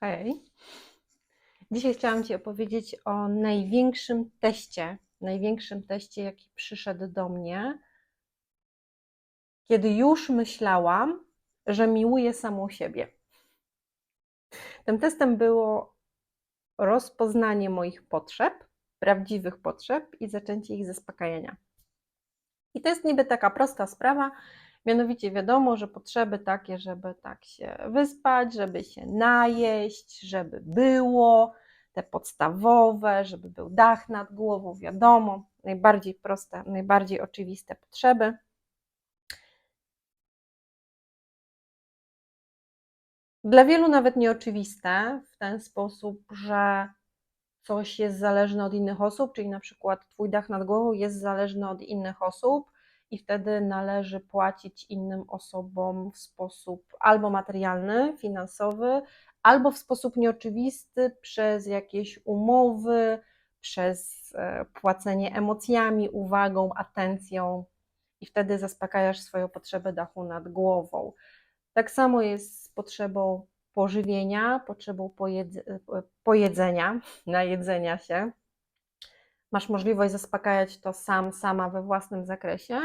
Hej. Dzisiaj chciałam Ci opowiedzieć o największym teście, największym teście, jaki przyszedł do mnie, kiedy już myślałam, że miłuję samą siebie. Tym testem było rozpoznanie moich potrzeb, prawdziwych potrzeb i zaczęcie ich zaspokajania. I to jest niby taka prosta sprawa, mianowicie wiadomo, że potrzeby takie, żeby tak się wyspać, żeby się najeść, żeby było, te podstawowe, żeby był dach nad głową, wiadomo, najbardziej proste, najbardziej oczywiste potrzeby. Dla wielu nawet nieoczywiste w ten sposób, że coś jest zależne od innych osób, czyli na przykład Twój dach nad głową jest zależny od innych osób i wtedy należy płacić innym osobom w sposób albo materialny, finansowy, albo w sposób nieoczywisty przez jakieś umowy, przez e, płacenie emocjami, uwagą, atencją i wtedy zaspokajasz swoją potrzebę dachu nad głową. Tak samo jest z potrzebą pożywienia, potrzebą pojedz pojedzenia, najedzenia się. Masz możliwość zaspokajać to sam, sama we własnym zakresie,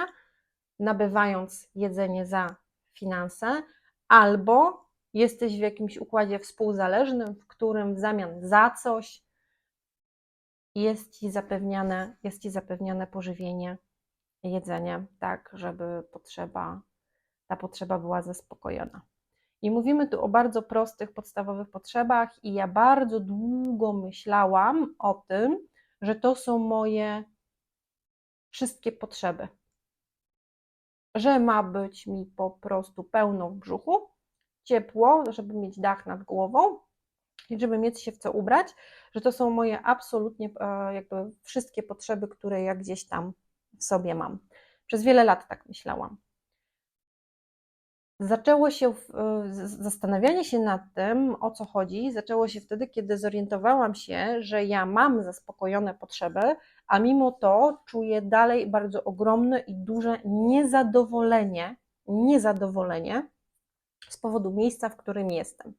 nabywając jedzenie za finanse, albo jesteś w jakimś układzie współzależnym, w którym w zamian za coś jest ci zapewniane, jest ci zapewniane pożywienie, jedzenie, tak, żeby potrzeba, ta potrzeba była zaspokojona. I mówimy tu o bardzo prostych, podstawowych potrzebach, i ja bardzo długo myślałam o tym, że to są moje wszystkie potrzeby. Że ma być mi po prostu pełno w brzuchu, ciepło, żeby mieć dach nad głową i żeby mieć się w co ubrać, że to są moje absolutnie e, jakby wszystkie potrzeby, które ja gdzieś tam w sobie mam. Przez wiele lat tak myślałam zaczęło się zastanawianie się nad tym, o co chodzi, zaczęło się wtedy, kiedy zorientowałam się, że ja mam zaspokojone potrzeby, a mimo to czuję dalej bardzo ogromne i duże niezadowolenie, niezadowolenie z powodu miejsca, w którym jestem.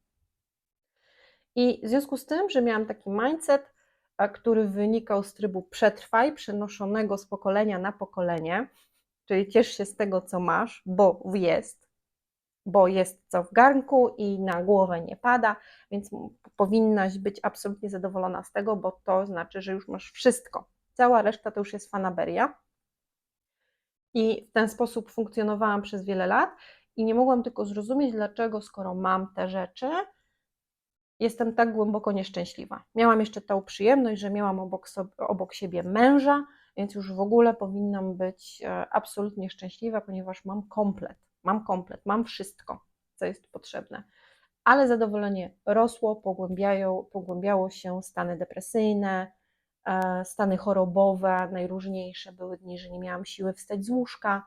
I w związku z tym, że miałam taki mindset, który wynikał z trybu przetrwaj, przenoszonego z pokolenia na pokolenie, czyli ciesz się z tego, co masz, bo jest, bo jest co w garnku i na głowę nie pada, więc powinnaś być absolutnie zadowolona z tego, bo to znaczy, że już masz wszystko. Cała reszta to już jest fanaberia. I w ten sposób funkcjonowałam przez wiele lat i nie mogłam tylko zrozumieć, dlaczego, skoro mam te rzeczy, jestem tak głęboko nieszczęśliwa. Miałam jeszcze tą przyjemność, że miałam obok, sobie, obok siebie męża, więc już w ogóle powinnam być e, absolutnie szczęśliwa, ponieważ mam komplet mam komplet, mam wszystko, co jest potrzebne. Ale zadowolenie rosło, pogłębiają, pogłębiało się stany depresyjne, e, stany chorobowe, najróżniejsze. Były dni, że nie miałam siły wstać z łóżka,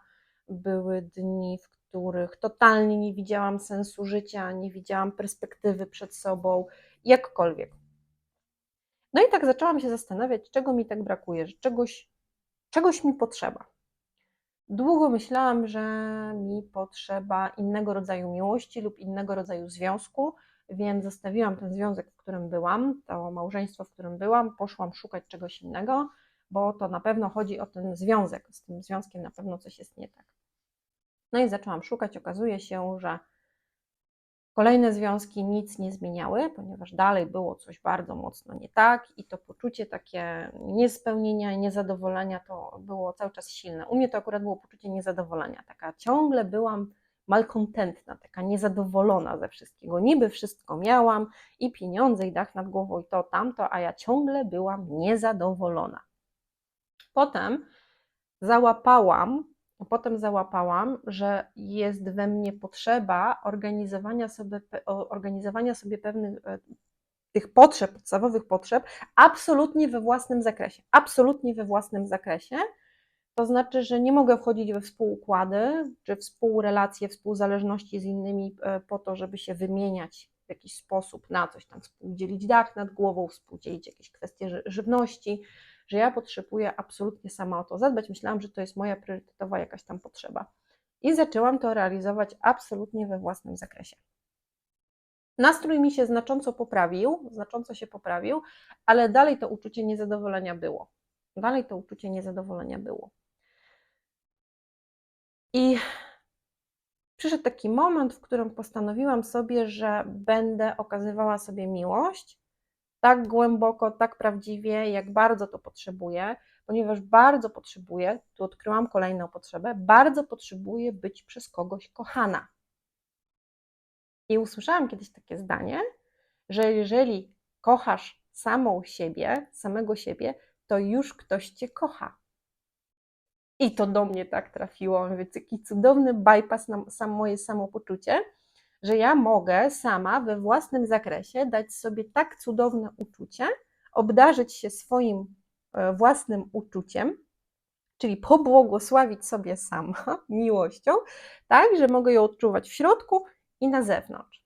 były dni, w których totalnie nie widziałam sensu życia, nie widziałam perspektywy przed sobą, jakkolwiek. No i tak zaczęłam się zastanawiać, czego mi tak brakuje, że czegoś, czegoś mi potrzeba. Długo myślałam, że mi potrzeba innego rodzaju miłości lub innego rodzaju związku, więc zostawiłam ten związek, w którym byłam, to małżeństwo, w którym byłam, poszłam szukać czegoś innego, bo to na pewno chodzi o ten związek. Z tym związkiem na pewno coś jest nie tak. No i zaczęłam szukać. Okazuje się, że Kolejne związki nic nie zmieniały, ponieważ dalej było coś bardzo mocno nie tak i to poczucie takie niespełnienia i niezadowolenia to było cały czas silne. U mnie to akurat było poczucie niezadowolenia, taka ciągle byłam malkontentna, taka niezadowolona ze wszystkiego. Niby wszystko miałam i pieniądze, i dach nad głową, i to, tamto, a ja ciągle byłam niezadowolona. Potem załapałam potem załapałam, że jest we mnie potrzeba organizowania sobie, organizowania sobie pewnych e, tych potrzeb, podstawowych potrzeb, absolutnie we własnym zakresie. Absolutnie we własnym zakresie. To znaczy, że nie mogę wchodzić we współukłady, czy współrelacje, współzależności z innymi e, po to, żeby się wymieniać w jakiś sposób na coś tam, współdzielić dach nad głową, współdzielić jakieś kwestie żywności, że ja potrzebuję absolutnie sama o to zadbać. Myślałam, że to jest moja priorytetowa jakaś tam potrzeba. I zaczęłam to realizować absolutnie we własnym zakresie. Nastrój mi się znacząco poprawił, znacząco się poprawił, ale dalej to uczucie niezadowolenia było. Dalej to uczucie niezadowolenia było. I przyszedł taki moment, w którym postanowiłam sobie, że będę okazywała sobie miłość tak głęboko, tak prawdziwie, jak bardzo to potrzebuję, ponieważ bardzo potrzebuję, tu odkryłam kolejną potrzebę, bardzo potrzebuję być przez kogoś kochana. I usłyszałam kiedyś takie zdanie, że jeżeli kochasz samą siebie, samego siebie, to już ktoś cię kocha. I to do mnie tak trafiło, więc jaki cudowny bypass na sam moje samopoczucie, że ja mogę sama we własnym zakresie dać sobie tak cudowne uczucie, obdarzyć się swoim e, własnym uczuciem, czyli pobłogosławić sobie sama miłością, tak, że mogę ją odczuwać w środku i na zewnątrz.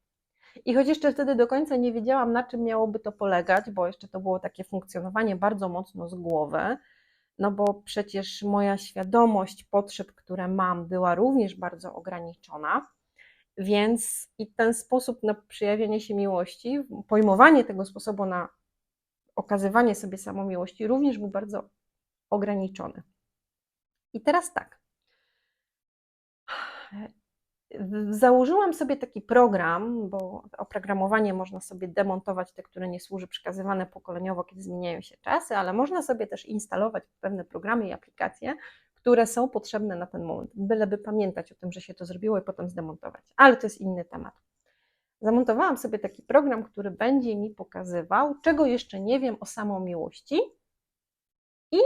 I choć jeszcze wtedy do końca nie wiedziałam, na czym miałoby to polegać, bo jeszcze to było takie funkcjonowanie bardzo mocno z głowy, no bo przecież moja świadomość potrzeb, które mam, była również bardzo ograniczona. Więc i ten sposób na przejawienie się miłości, pojmowanie tego sposobu na okazywanie sobie samomiłości również był bardzo ograniczony. I teraz tak. Założyłam sobie taki program, bo oprogramowanie można sobie demontować, te, które nie służy, przekazywane pokoleniowo, kiedy zmieniają się czasy, ale można sobie też instalować pewne programy i aplikacje, które są potrzebne na ten moment, byleby pamiętać o tym, że się to zrobiło i potem zdemontować. Ale to jest inny temat. Zamontowałam sobie taki program, który będzie mi pokazywał, czego jeszcze nie wiem o samą miłości i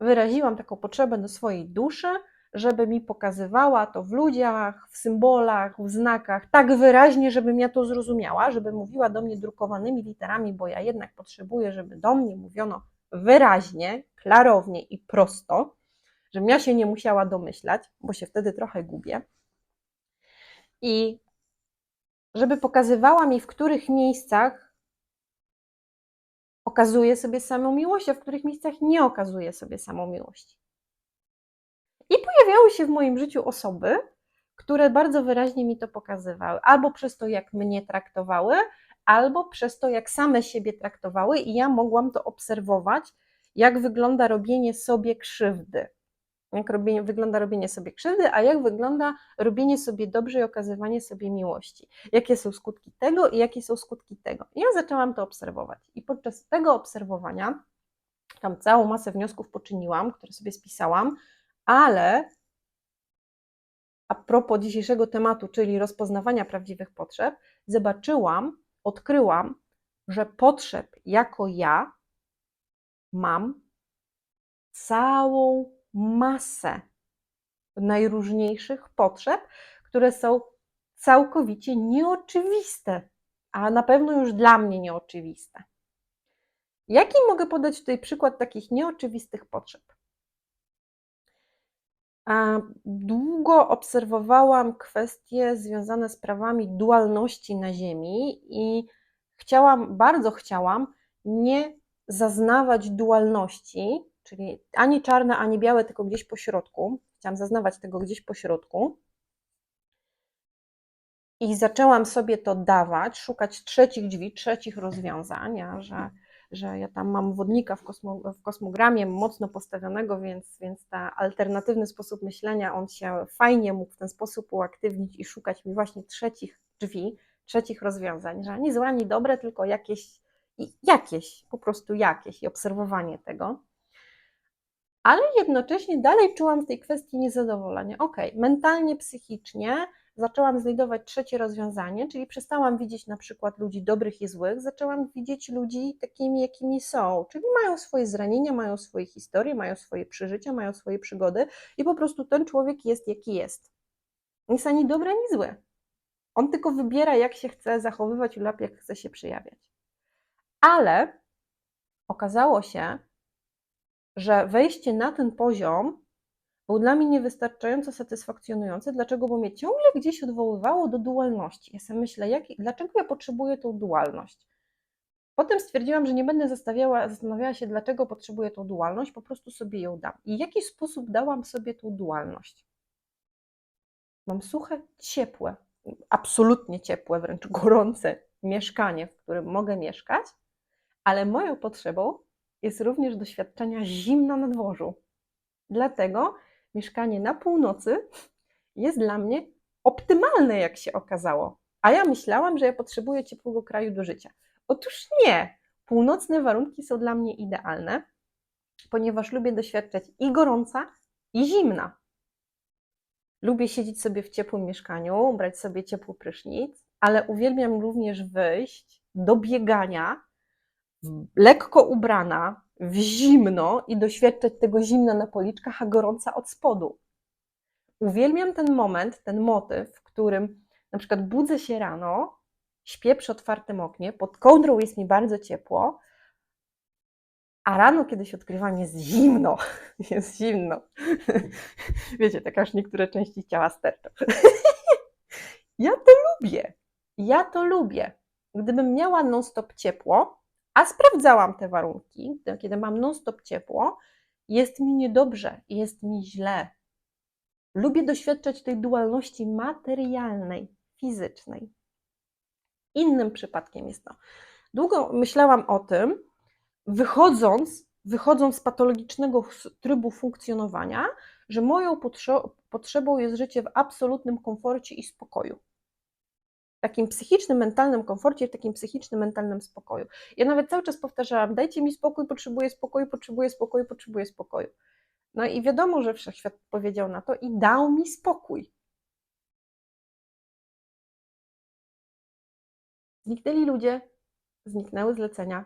wyraziłam taką potrzebę do swojej duszy, żeby mi pokazywała to w ludziach, w symbolach, w znakach, tak wyraźnie, żebym ja to zrozumiała, żeby mówiła do mnie drukowanymi literami, bo ja jednak potrzebuję, żeby do mnie mówiono wyraźnie, klarownie i prosto, żebym ja się nie musiała domyślać, bo się wtedy trochę gubię. I żeby pokazywała mi, w których miejscach okazuje sobie samą miłość, a w których miejscach nie okazuje sobie samą miłości. I pojawiały się w moim życiu osoby, które bardzo wyraźnie mi to pokazywały, albo przez to, jak mnie traktowały, albo przez to, jak same siebie traktowały, i ja mogłam to obserwować, jak wygląda robienie sobie krzywdy. Jak robienie, wygląda robienie sobie krzywdy, a jak wygląda robienie sobie dobrze i okazywanie sobie miłości. Jakie są skutki tego i jakie są skutki tego. Ja zaczęłam to obserwować. I podczas tego obserwowania, tam całą masę wniosków poczyniłam, które sobie spisałam, ale a propos dzisiejszego tematu, czyli rozpoznawania prawdziwych potrzeb, zobaczyłam, odkryłam, że potrzeb jako ja mam całą masę najróżniejszych potrzeb, które są całkowicie nieoczywiste, a na pewno już dla mnie nieoczywiste. Jaki mogę podać tutaj przykład takich nieoczywistych potrzeb? Długo obserwowałam kwestie związane z prawami dualności na Ziemi i chciałam, bardzo chciałam nie zaznawać dualności, czyli ani czarne, ani białe, tylko gdzieś po środku. Chciałam zaznawać tego gdzieś po środku. I zaczęłam sobie to dawać, szukać trzecich drzwi, trzecich rozwiązań, że że ja tam mam wodnika w, kosmo, w kosmogramie mocno postawionego, więc, więc ten alternatywny sposób myślenia, on się fajnie mógł w ten sposób uaktywnić i szukać mi właśnie trzecich drzwi, trzecich rozwiązań, że ani złe, ani dobre, tylko jakieś, jakieś, po prostu jakieś i obserwowanie tego. Ale jednocześnie dalej czułam w tej kwestii niezadowolenie. Ok, mentalnie, psychicznie zaczęłam znajdować trzecie rozwiązanie, czyli przestałam widzieć na przykład ludzi dobrych i złych, zaczęłam widzieć ludzi takimi, jakimi są, czyli mają swoje zranienia, mają swoje historie, mają swoje przeżycia, mają swoje przygody i po prostu ten człowiek jest, jaki jest. Nie jest ani dobry, ani zły. On tylko wybiera, jak się chce zachowywać lub jak chce się przejawiać. Ale okazało się, że wejście na ten poziom był dla mnie niewystarczająco satysfakcjonujący. Dlaczego? Bo mnie ciągle gdzieś odwoływało do dualności. Ja sobie myślę, jak, dlaczego ja potrzebuję tą dualność? Potem stwierdziłam, że nie będę zastanawiała się, dlaczego potrzebuję tą dualność, po prostu sobie ją dam. I w jaki sposób dałam sobie tą dualność? Mam suche, ciepłe absolutnie ciepłe, wręcz gorące mieszkanie, w którym mogę mieszkać, ale moją potrzebą jest również doświadczenia zimna na dworzu. Dlatego mieszkanie na północy jest dla mnie optymalne, jak się okazało. A ja myślałam, że ja potrzebuję ciepłego kraju do życia. Otóż nie. Północne warunki są dla mnie idealne, ponieważ lubię doświadczać i gorąca, i zimna. Lubię siedzieć sobie w ciepłym mieszkaniu, brać sobie ciepły prysznic, ale uwielbiam również wyjść do biegania, lekko ubrana, w zimno i doświadczać tego zimna na policzkach, a gorąca od spodu. Uwielbiam ten moment, ten motyw, w którym na przykład budzę się rano, śpię przy otwartym oknie, pod kołdrą jest mi bardzo ciepło, a rano, kiedy się odkrywam, jest zimno. Jest zimno. Wiecie, tak aż niektóre części ciała sterczą. Ja to lubię. Ja to lubię. Gdybym miała non-stop ciepło, a sprawdzałam te warunki, kiedy mam non-stop ciepło, jest mi niedobrze, jest mi źle. Lubię doświadczać tej dualności materialnej, fizycznej. Innym przypadkiem jest to. Długo myślałam o tym, wychodząc, wychodząc z patologicznego trybu funkcjonowania, że moją potrzebą jest życie w absolutnym komforcie i spokoju. Takim psychicznym, mentalnym komforcie, w takim psychicznym, mentalnym spokoju. Ja nawet cały czas powtarzałam: dajcie mi spokój, potrzebuję spokoju, potrzebuję spokoju, potrzebuję spokoju. No i wiadomo, że wszechświat powiedział na to i dał mi spokój. Zniknęli ludzie, zniknęły zlecenia,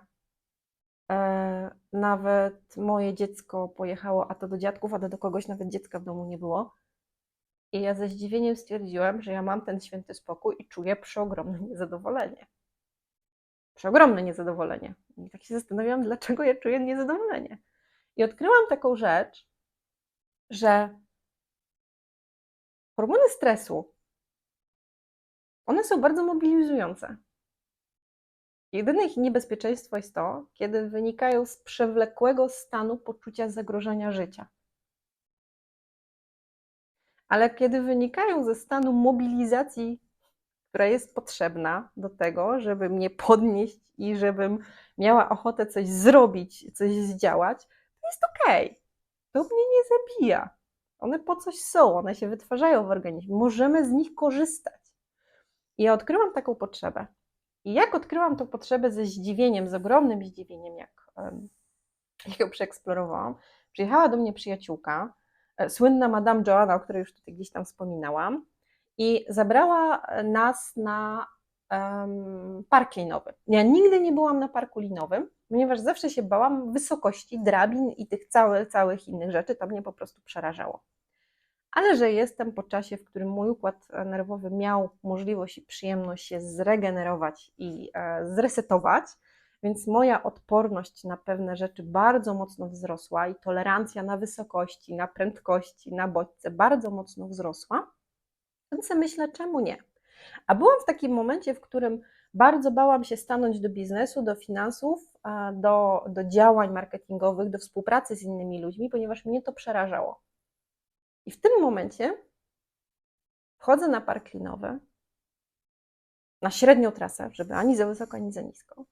E, nawet moje dziecko pojechało a to do dziadków, a to do kogoś, nawet dziecka w domu nie było. I ja ze zdziwieniem stwierdziłam, że ja mam ten święty spokój i czuję przeogromne niezadowolenie. Przeogromne niezadowolenie. I tak się zastanawiałam, dlaczego ja czuję niezadowolenie. I odkryłam taką rzecz, że hormony stresu, one są bardzo mobilizujące. Jedyne ich niebezpieczeństwo jest to, kiedy wynikają z przewlekłego stanu poczucia zagrożenia życia. Ale kiedy wynikają ze stanu mobilizacji, która jest potrzebna do tego, żeby mnie podnieść i żebym miała ochotę coś zrobić, coś zdziałać, to jest okej. To mnie nie zabija. One po coś są, one się wytwarzają w organizmie. Możemy z nich korzystać. I ja odkryłam taką potrzebę. I jak odkryłam tą potrzebę ze zdziwieniem, z ogromnym zdziwieniem, jak, jak ją przeeksplorowałam, przyjechała do mnie przyjaciółka, słynna Madame Joanna, o której już tutaj gdzieś tam wspominałam, i zabrała nas na um, park linowy. Ja nigdy nie byłam na parku linowym, ponieważ zawsze się bałam wysokości, drabin i tych całych, całych innych rzeczy. To mnie po prostu przerażało ale że jestem po czasie, w którym mój układ nerwowy miał możliwość i przyjemność się zregenerować i e, zresetować, więc moja odporność na pewne rzeczy bardzo mocno wzrosła i tolerancja na wysokości, na prędkości, na bodźce bardzo mocno wzrosła. Więc myślę, czemu nie? A byłam w takim momencie, w którym bardzo bałam się stanąć do biznesu, do finansów, do, do działań marketingowych, do współpracy z innymi ludźmi, ponieważ mnie to przerażało. I w tym momencie wchodzę na park linowy, na średnią trasę, żeby ani za wysoko, ani za nisko.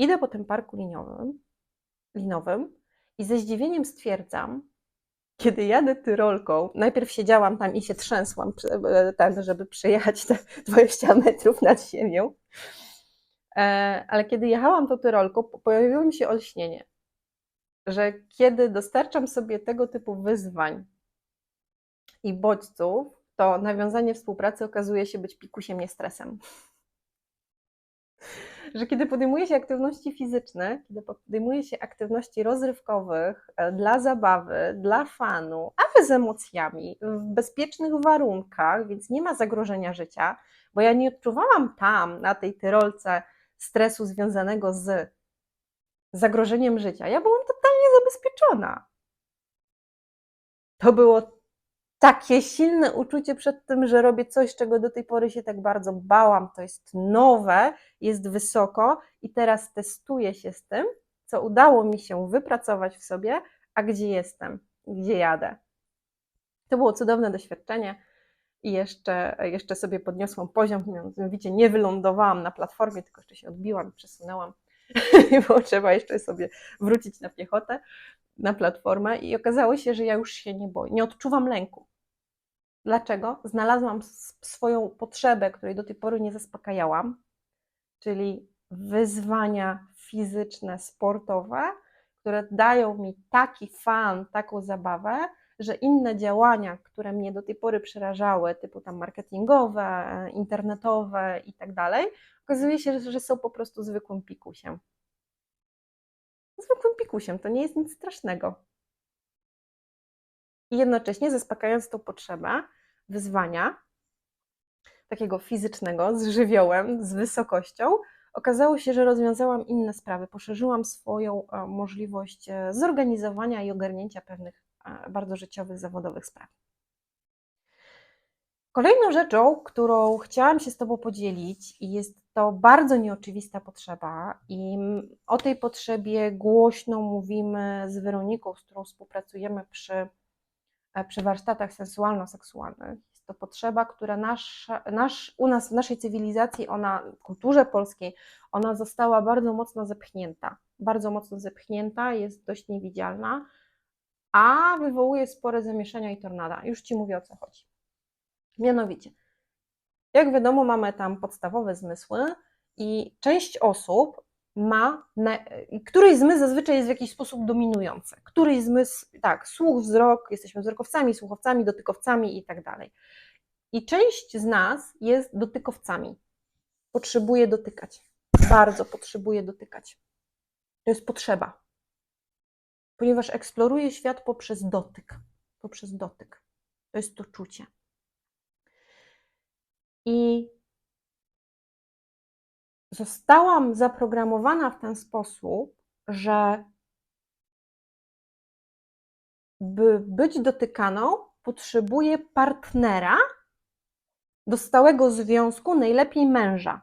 Idę po tym parku liniowym, linowym i ze zdziwieniem stwierdzam, kiedy jadę tyrolką, najpierw siedziałam tam i się trzęsłam, ten, żeby przejechać te 20 metrów nad ziemią, e, ale kiedy jechałam tą tyrolką, pojawiło mi się olśnienie, że kiedy dostarczam sobie tego typu wyzwań, i bodźców, to nawiązanie współpracy okazuje się być pikusiem, nie stresem. Że kiedy podejmuje się aktywności fizyczne, kiedy podejmuje się aktywności rozrywkowych e, dla zabawy, dla fanu, ale z emocjami, w bezpiecznych warunkach, więc nie ma zagrożenia życia, bo ja nie odczuwałam tam, na tej tyrolce, stresu związanego z zagrożeniem życia. Ja byłam totalnie zabezpieczona. To było takie silne uczucie przed tym, że robię coś, czego do tej pory się tak bardzo bałam. To jest nowe, jest wysoko i teraz testuję się z tym, co udało mi się wypracować w sobie, a gdzie jestem, gdzie jadę. To było cudowne doświadczenie i jeszcze, jeszcze sobie podniosłam poziom, mianowicie nie wylądowałam na platformie, tylko jeszcze się odbiłam i przesunęłam, bo trzeba jeszcze sobie wrócić na piechotę, na platformę i okazało się, że ja już się nie boję, nie odczuwam lęku. Dlaczego? Znalazłam swoją potrzebę, której do tej pory nie zaspokajałam, czyli wyzwania fizyczne, sportowe, które dają mi taki fan, taką zabawę, że inne działania, które mnie do tej pory przerażały, typu tam marketingowe, internetowe i tak dalej, okazuje się, że są po prostu zwykłym pikusiem. Zwykłym pikusiem, to nie jest nic strasznego. I jednocześnie zaspokajając tą potrzebę wyzwania, takiego fizycznego, z żywiołem, z wysokością, okazało się, że rozwiązałam inne sprawy, poszerzyłam swoją e, możliwość e, zorganizowania i ogarnięcia pewnych e, bardzo życiowych, zawodowych spraw. Kolejną rzeczą, którą chciałam się z Tobą podzielić, jest to bardzo nieoczywista potrzeba, i o tej potrzebie głośno mówimy z Weroniką, z którą współpracujemy przy, przy warsztatach sensualno-seksualnych to potrzeba, która nasz, u nas w naszej cywilizacji, ona, w kulturze polskiej, ona została bardzo mocno zepchnięta. Bardzo mocno zepchnięta, jest dość niewidzialna, a wywołuje spore zamieszania i tornada. Już Ci mówię o co chodzi. Mianowicie, jak wiadomo, mamy tam podstawowe zmysły i część osób ma, któryś zmysł zazwyczaj jest w jakiś sposób dominujący. Któryś zmysł, tak, słuch, wzrok, jesteśmy wzrokowcami, słuchowcami, dotykowcami i tak dalej. I część z nas jest dotykowcami. Potrzebuje dotykać. Bardzo potrzebuje dotykać. To jest potrzeba. Ponieważ eksploruje świat poprzez dotyk. Poprzez dotyk. To jest to czucie. I zostałam zaprogramowana w ten sposób, że by być dotykaną, potrzebuję partnera do stałego związku, najlepiej męża.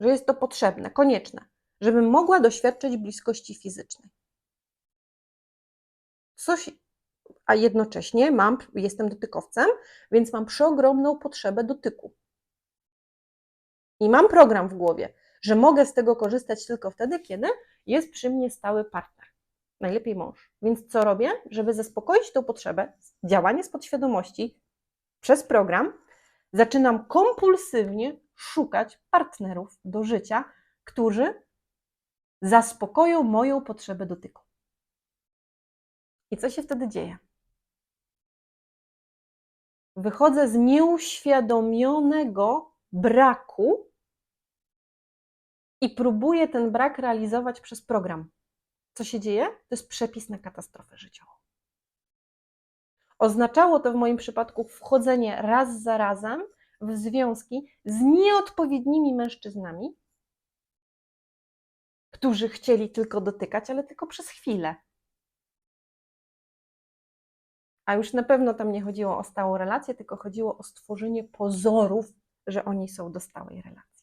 Że jest to potrzebne, konieczne, żebym mogła doświadczyć bliskości fizycznej. Coś, a jednocześnie mam, jestem dotykowcem, więc mam przeogromną potrzebę dotyku. I mam program w głowie, że mogę z tego korzystać tylko wtedy, kiedy jest przy mnie stały partner, najlepiej mąż. Więc co robię? Żeby zaspokoić tą potrzebę, działanie z podświadomości przez program, zaczynam kompulsywnie szukać partnerów do życia, którzy zaspokoją moją potrzebę dotyku. I co się wtedy dzieje? Wychodzę z nieuświadomionego braku i próbuję ten brak realizować przez program. Co się dzieje? To jest przepis na katastrofę życiową. Oznaczało to w moim przypadku wchodzenie raz za razem w związki z nieodpowiednimi mężczyznami, którzy chcieli tylko dotykać, ale tylko przez chwilę. A już na pewno tam nie chodziło o stałą relację, tylko chodziło o stworzenie pozorów, że oni są do stałej relacji.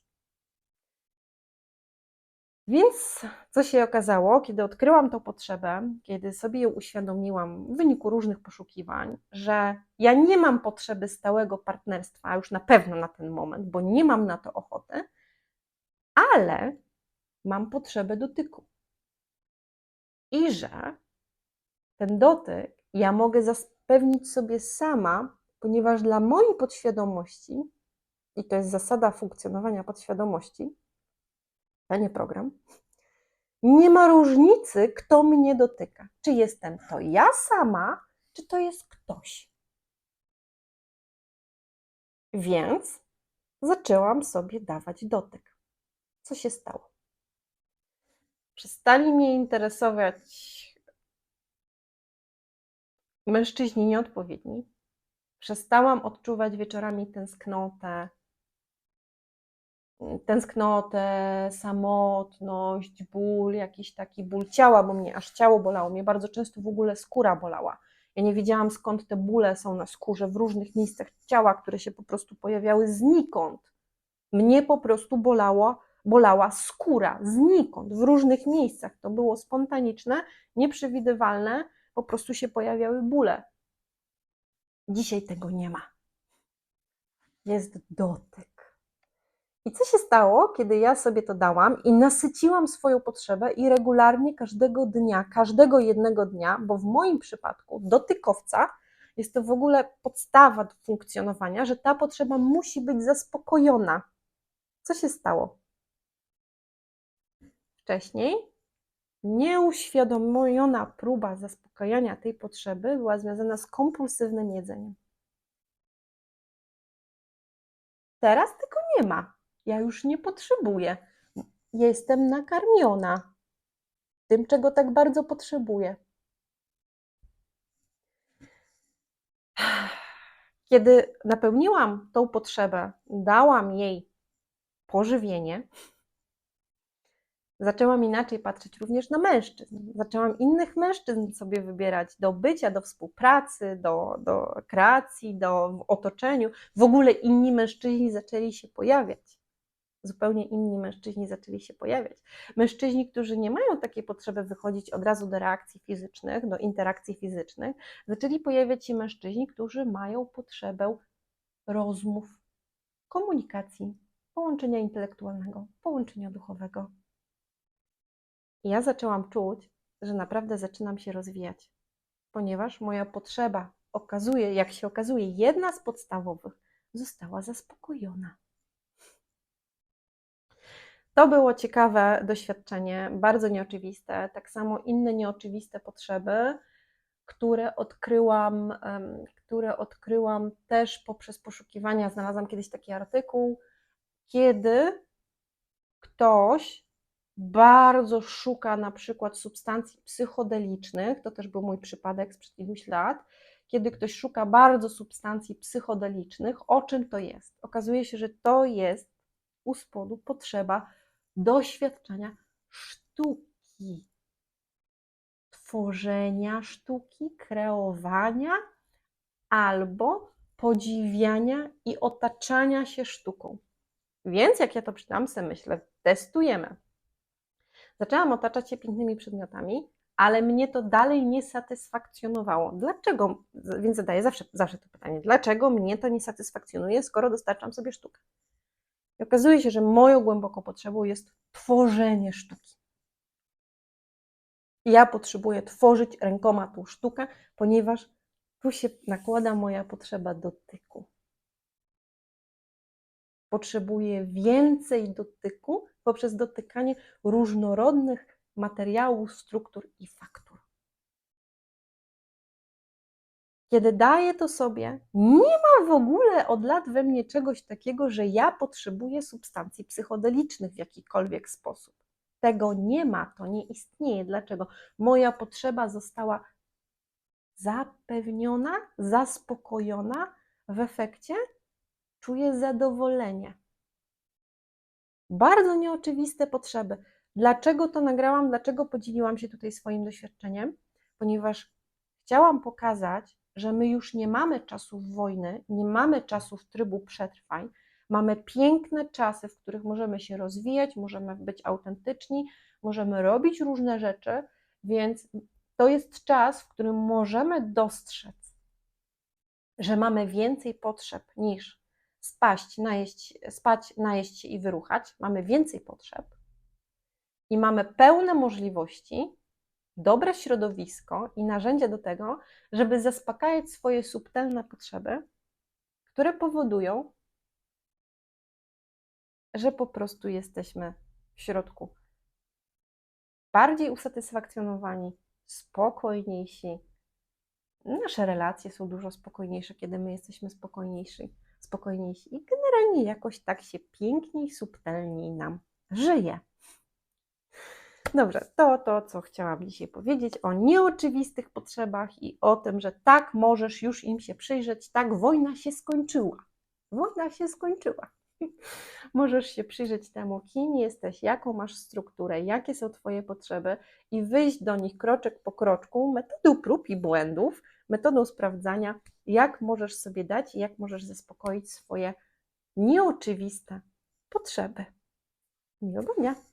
Więc co się okazało, kiedy odkryłam tą potrzebę, kiedy sobie ją uświadomiłam w wyniku różnych poszukiwań, że ja nie mam potrzeby stałego partnerstwa, już na pewno na ten moment, bo nie mam na to ochoty, ale mam potrzebę dotyku. I że ten dotyk ja mogę zapewnić sobie sama, ponieważ dla mojej podświadomości, i to jest zasada funkcjonowania podświadomości, a nie program, nie ma różnicy, kto mnie dotyka. Czy jestem to ja sama, czy to jest ktoś. Więc zaczęłam sobie dawać dotyk. Co się stało? Przestali mnie interesować mężczyźni nieodpowiedni. Przestałam odczuwać wieczorami tęsknotę tęsknotę, samotność, ból, jakiś taki ból ciała, bo mnie aż ciało bolało. Mnie bardzo często w ogóle skóra bolała. Ja nie wiedziałam skąd te bóle są na skórze w różnych miejscach ciała, które się po prostu pojawiały znikąd. Mnie po prostu bolało, bolała skóra znikąd, w różnych miejscach. To było spontaniczne, nieprzewidywalne, po prostu się pojawiały bóle. Dzisiaj tego nie ma. jest dotyk. I co się stało, kiedy ja sobie to dałam i nasyciłam swoją potrzebę i regularnie każdego dnia, każdego jednego dnia, bo w moim przypadku dotykowca jest to w ogóle podstawa do funkcjonowania, że ta potrzeba musi być zaspokojona. Co się stało? Wcześniej nieuświadomiona próba zaspokajania tej potrzeby była związana z kompulsywnym jedzeniem. Teraz tego nie ma. Ja już nie potrzebuję. Jestem nakarmiona tym, czego tak bardzo potrzebuję. Kiedy napełniłam tą potrzebę, dałam jej pożywienie, zaczęłam inaczej patrzeć również na mężczyzn. Zaczęłam innych mężczyzn sobie wybierać do bycia, do współpracy, do, do kreacji, do otoczeniu. W ogóle inni mężczyźni zaczęli się pojawiać. Zupełnie inni mężczyźni zaczęli się pojawiać. Mężczyźni, którzy nie mają takiej potrzeby wychodzić od razu do reakcji fizycznych, do interakcji fizycznych, zaczęli pojawiać się mężczyźni, którzy mają potrzebę rozmów, komunikacji, połączenia intelektualnego, połączenia duchowego. I ja zaczęłam czuć, że naprawdę zaczynam się rozwijać, ponieważ moja potrzeba okazuje, jak się okazuje, jedna z podstawowych została zaspokojona. To było ciekawe doświadczenie, bardzo nieoczywiste. Tak samo inne nieoczywiste potrzeby, które odkryłam, które odkryłam też poprzez poszukiwania. Znalazłam kiedyś taki artykuł, kiedy ktoś bardzo szuka na przykład substancji psychodelicznych, to też był mój przypadek sprzed iluś lat, kiedy ktoś szuka bardzo substancji psychodelicznych, o czym to jest? Okazuje się, że to jest u spodu potrzeba doświadczenia sztuki, tworzenia sztuki, kreowania albo podziwiania i otaczania się sztuką. Więc jak ja to czytam, sobie myślę, testujemy. Zaczęłam otaczać się pięknymi przedmiotami, ale mnie to dalej nie satysfakcjonowało. Dlaczego? Więc zadaję zawsze, zawsze to pytanie, dlaczego mnie to nie satysfakcjonuje, skoro dostarczam sobie sztukę? Okazuje się, że moją głęboką potrzebą jest tworzenie sztuki. Ja potrzebuję tworzyć rękoma tą sztukę, ponieważ tu się nakłada moja potrzeba dotyku. Potrzebuję więcej dotyku poprzez dotykanie różnorodnych materiałów, struktur i faktur. Kiedy daję to sobie, nie ma w ogóle od lat we mnie czegoś takiego, że ja potrzebuję substancji psychodelicznych w jakikolwiek sposób. Tego nie ma, to nie istnieje. Dlaczego? Moja potrzeba została zapewniona, zaspokojona, w efekcie czuję zadowolenie. Bardzo nieoczywiste potrzeby. Dlaczego to nagrałam? Dlaczego podzieliłam się tutaj swoim doświadczeniem? Ponieważ chciałam pokazać, że my już nie mamy czasów wojny, nie mamy czasów trybu przetrwań, mamy piękne czasy, w których możemy się rozwijać, możemy być autentyczni, możemy robić różne rzeczy, więc to jest czas, w którym możemy dostrzec, że mamy więcej potrzeb niż spaść, najeść, spać, najeść się i wyruchać. Mamy więcej potrzeb i mamy pełne możliwości dobre środowisko i narzędzia do tego, żeby zaspokajać swoje subtelne potrzeby, które powodują, że po prostu jesteśmy w środku bardziej usatysfakcjonowani, spokojniejsi. Nasze relacje są dużo spokojniejsze, kiedy my jesteśmy spokojniejsi, spokojniejsi i generalnie jakoś tak się piękniej, subtelniej nam żyje. Dobrze, to to, co chciałam dzisiaj powiedzieć o nieoczywistych potrzebach i o tym, że tak możesz już im się przyjrzeć, tak wojna się skończyła. Wojna się skończyła. Możesz się przyjrzeć temu, kim jesteś, jaką masz strukturę, jakie są Twoje potrzeby i wyjść do nich kroczek po kroczku, metodą prób i błędów, metodą sprawdzania, jak możesz sobie dać i jak możesz zaspokoić swoje nieoczywiste potrzeby. Miłego dnia!